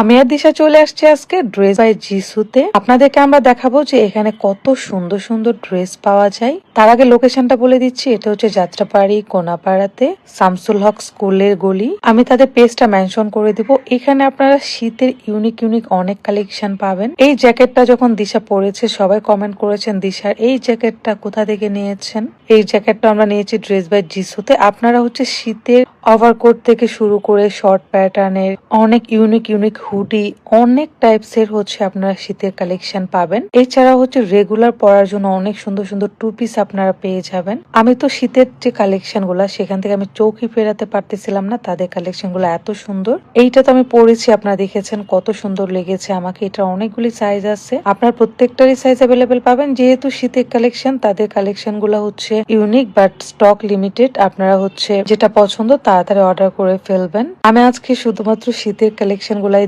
আমি আর দিশা চলে আসছি আজকে ড্রেস বাই জিসুতে আপনাদেরকে আমরা দেখাবো যে এখানে কত সুন্দর সুন্দর ড্রেস পাওয়া যায়। তার আগে লোকেশনটা বলে দিচ্ছি, এটা হচ্ছে যাত্রাপাড়ি কোনাপাড়াতে, শামসুল হক স্কুলের গলি। আমি তাদের পেজটা মেনশন করে দিব। এখানে আপনারা শীতের ইউনিক ইউনিক অনেক কালেকশন পাবেন। এই জ্যাকেটটা যখন দিশা পরেছে, সবাই কমেন্ট করেছেন দিশার এই জ্যাকেটটা কোথা থেকে নিয়েছেন? এই জ্যাকেটটা আমরা নিয়েছি ড্রেস বাই জিসুতে আপনারা হচ্ছে শীতের ওভারকোট থেকে শুরু করে শর্ট প্যাটার্নের অনেক ইউনিক ইউনিক হুডি অনেক টাইপস এর হচ্ছে আপনারা শীতের কালেকশন পাবেন। এছাড়া হচ্ছে রেগুলার পরার জন্য অনেক সুন্দর সুন্দর টু পিস আপনারা পেয়ে যাবেন। আমি তো শীতের যে কালেকশনগুলা, সেখান থেকে আমি চৌকি ফেরাতে পারতেছিলাম না, তাদের কালেকশনগুলো এত সুন্দর। এইটা তো আমি পরেছি, আপনারা দেখেছেন কত সুন্দর লেগেছে আমাকে, এটা অনেকগুলি সাইজ আছে। আপনার প্রত্যেকটারই সাইজ অ্যাভেলেবেল পাবেন, যেহেতু শীতের কালেকশন তাদের কালেকশনগুলো হচ্ছে ইউনিক বাট স্টক লিমিটেড আপনারা হচ্ছে যেটা পছন্দ তাড়াতাড়ি অর্ডার করে ফেলবেন। আমি আজকে শুধুমাত্র শীতের কালেকশন গুলাই